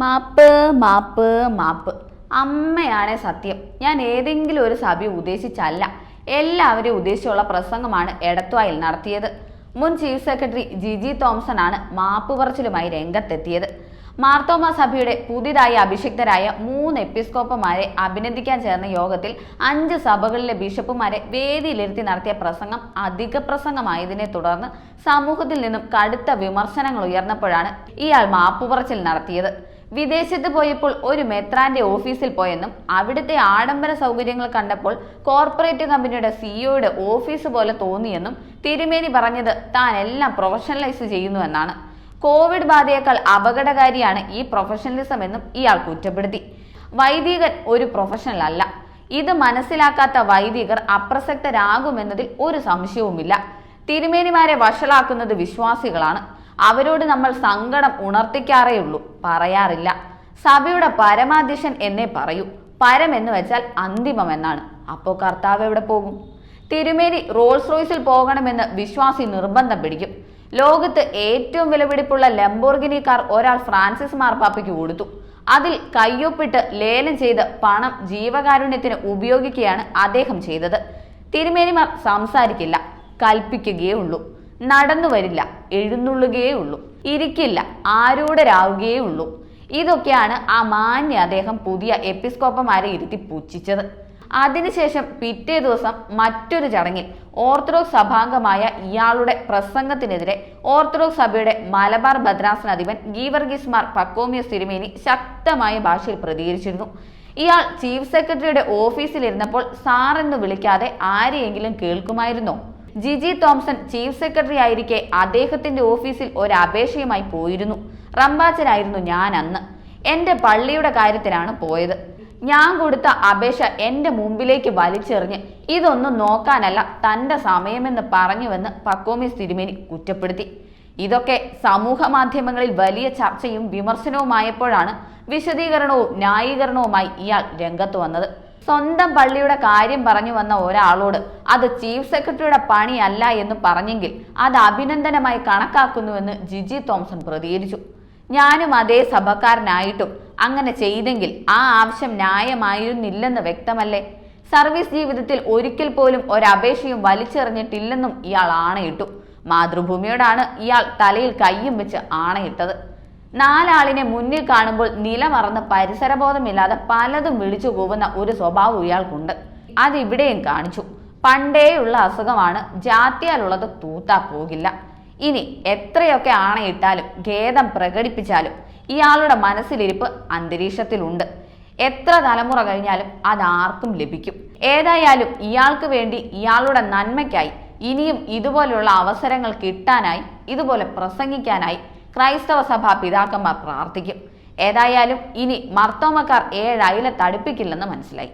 മാപ്പ് മാപ്പ് മാപ്പ്. അമ്മയാണ് സത്യം. ഞാൻ ഏതെങ്കിലും ഒരു സഭ ഉദ്ദേശിച്ചല്ല. എല്ലാവരെയും ഉദ്ദേശിച്ചുള്ള പ്രസംഗമാണ് എടത്വായിൽ നടത്തിയത്. മുൻ ചീഫ് സെക്രട്ടറി ജിജി തോംസൺ ആണ് മാപ്പ് പറച്ചിലുമായി രംഗത്തെത്തിയത്. മാർത്തോമ സഭയുടെ പുതിയതായി അഭിഷിക്തരായ മൂന്ന് എപ്പിസ്കോപ്പമാരെ അഭിനന്ദിക്കാൻ ചേർന്ന യോഗത്തിൽ അഞ്ച് സഭകളിലെ ബിഷപ്പുമാരെ വേദിയിലിരുത്തി നടത്തിയ പ്രസംഗം അധിക പ്രസംഗമായതിനെ തുടർന്ന് സമൂഹത്തിൽ നിന്നും കടുത്ത വിമർശനങ്ങൾ ഉയർന്നപ്പോഴാണ് ഇയാൾ മാപ്പുപറച്ചിൽ നടത്തിയത്. വിദേശത്ത് പോയപ്പോൾ ഒരു മെത്രാന്റെ ഓഫീസിൽ പോയെന്നും അവിടുത്തെ ആഡംബര സൗകര്യങ്ങൾ കണ്ടപ്പോൾ കോർപ്പറേറ്റ് കമ്പനിയുടെ സിഇഒയുടെ ഓഫീസ് പോലെ തോന്നിയെന്നും തിരുമേനി പറഞ്ഞത് താൻ എല്ലാം പ്രൊഫഷണലൈസ് ചെയ്യുന്നുവെന്നാണ്. കോവിഡ് ബാധയേക്കാൾ അപകടകാരിയാണ് ഈ പ്രൊഫഷണലിസം എന്നും ഇയാൾ കുറ്റപ്പെടുത്തി. വൈദികൻ ഒരു പ്രൊഫഷണൽ അല്ല. ഇത് മനസ്സിലാക്കാത്ത വൈദികർ അപ്രസക്തരാകുമെന്നതിൽ ഒരു സംശയവുമില്ല. തിരുമേനിമാരെ വഷളാക്കുന്നത് വിശ്വാസികളാണ്. അവരോട് നമ്മൾ സങ്കടം ഉണർത്തിക്കാറേ ഉള്ളൂ പറയാറില്ല. സഭയുടെ പരമാധ്യക്ഷൻ എന്നേ പറയൂ. പരം എന്ന് വെച്ചാൽ അന്തിമം എന്നാണ്. അപ്പോൾ കർത്താവ് എവിടെ പോകും? തിരുമേനി റോൾസ് റോയ്സിൽ പോകണമെന്ന് വിശ്വാസി നിർബന്ധം പിടിക്കും. ലോകത്ത് ഏറ്റവും വിലപിടിപ്പുള്ള ലംബോർഗിനി കാർ ഒരാൾ ഫ്രാൻസിസ് മാർപ്പാപ്പയ്ക്ക് കൊടുത്തു. അതിൽ കയ്യൊപ്പിട്ട് ലേലം ചെയ്ത് പണം ജീവകാരുണ്യത്തിന് ഉപയോഗിക്കുകയാണ് അദ്ദേഹം ചെയ്തത്. തിരുമേനിമാർ സംസാരിക്കില്ല. കൽപ്പിക്കുകയേ ഉള്ളൂ. നടന്നു വരില്ല. എഴുന്നള്ളുകയേ ഉള്ളൂ. ഇരിക്കില്ല. ആരൂഢരാവുകയേ ഉള്ളൂ ഇതൊക്കെയാണ് ആ മാന്യ അദ്ദേഹം പുതിയ എപ്പിസ്കോപ്പമാരെ ഇരുത്തി പുച്ഛിച്ചത്. അതിനുശേഷം പിറ്റേ ദിവസം മറ്റൊരു ചടങ്ങിൽ ഓർത്തഡോക്സ് സഭാംഗമായ ഇയാളുടെ പ്രസംഗത്തിനെതിരെ ഓർത്തഡോക്സ് സഭയുടെ മലബാർ ഭദ്രാസനാധിപൻ ഗീവർഗീസ് മാർ പക്കോമിയ സിരിമേനി ശക്തമായ ഭാഷയിൽ പ്രതികരിച്ചിരുന്നു. ഇയാൾ ചീഫ് സെക്രട്ടറിയുടെ ഓഫീസിലിരുന്നപ്പോൾ സാറെന്ന് വിളിക്കാതെ ആരെയെങ്കിലും കേൾക്കുമായിരുന്നോ? ജിജി തോംസൺ ചീഫ് സെക്രട്ടറി ആയിരിക്കെ അദ്ദേഹത്തിന്റെ ഓഫീസിൽ ഒരു അപേക്ഷയുമായി പോയിരുന്നു. റംബാച്ചനായിരുന്നു ഞാൻ അന്ന് എന്റെ പള്ളിയുടെ കാര്യത്തിലാണ് പോയത്. ഞാൻ കൊടുത്ത അപേക്ഷ എന്റെ മുമ്പിലേക്ക് വലിച്ചെറിഞ്ഞ് ഇതൊന്നും നോക്കാനല്ല തന്റെ സമയമെന്ന് പറഞ്ഞുവെന്ന് പക്കോമി തിരുമേനി കുറ്റപ്പെടുത്തി. ഇതൊക്കെ സമൂഹ മാധ്യമങ്ങളിൽ വലിയ ചർച്ചയും വിമർശനവുമായപ്പോഴാണ് വിശദീകരണവും ന്യായീകരണവുമായി ഇയാൾ രംഗത്ത് വന്നത്. സ്വന്തം പള്ളിയുടെ കാര്യം പറഞ്ഞു വന്ന ഒരാളോട് അത് ചീഫ് സെക്രട്ടറിയുടെ പണിയല്ല എന്ന് പറഞ്ഞെങ്കിൽ അത് അഭിനന്ദനമായി കണക്കാക്കുന്നുവെന്ന് ജിജി തോംസൺ പ്രതികരിച്ചു. ഞാനും അതേ സഭക്കാരനായിട്ടും അങ്ങനെ ചെയ്തെങ്കിൽ ആ ആവശ്യം ന്യായമായിരുന്നില്ലെന്ന് വ്യക്തമല്ലേ? സർവീസ് ജീവിതത്തിൽ ഒരിക്കൽ പോലും ഒരപേക്ഷയും വലിച്ചെറിഞ്ഞിട്ടില്ലെന്നും ഇയാൾ ആണയിട്ടു. മാതൃഭൂമിയോടാണ് ഇയാൾ തലയിൽ കയ്യും വെച്ച് ആണയിട്ടത്. നാലാളിനെ മുന്നിൽ കാണുമ്പോൾ നിലമറന്ന് പരിസരബോധമില്ലാതെ പലതും വിളിച്ചു പോകുന്ന ഒരു സ്വഭാവം ഇയാൾക്കുണ്ട്. അതിവിടെയും കാണിച്ചു. പണ്ടേയുള്ള അസുഖമാണ്. ജാത്തിയാലുള്ളത് തൂത്താ പോകില്ല. ഇനി എത്രയൊക്കെ ആണയിട്ടാലും ഖേദം പ്രകടിപ്പിച്ചാലും ഇയാളുടെ മനസ്സിലിരിപ്പ് അന്തരീക്ഷത്തിലുണ്ട്. എത്ര തലമുറ കഴിഞ്ഞാലും അതാർക്കും ലഭിക്കും. ഏതായാലും ഇയാൾക്ക് വേണ്ടി ഇയാളുടെ നന്മയ്ക്കായി ഇനിയും ഇതുപോലെയുള്ള അവസരങ്ങൾ കിട്ടാനായി ഇതുപോലെ പ്രസംഗിക്കാനായി ക്രൈസ്തവ സഭാ പിതാക്കന്മാർ പ്രാർത്ഥിക്കും. ഏതായാലും ഇനി മർത്തോമക്കാർ ഏഴ് അയില തടുപ്പിക്കില്ലെന്ന് മനസ്സിലായി.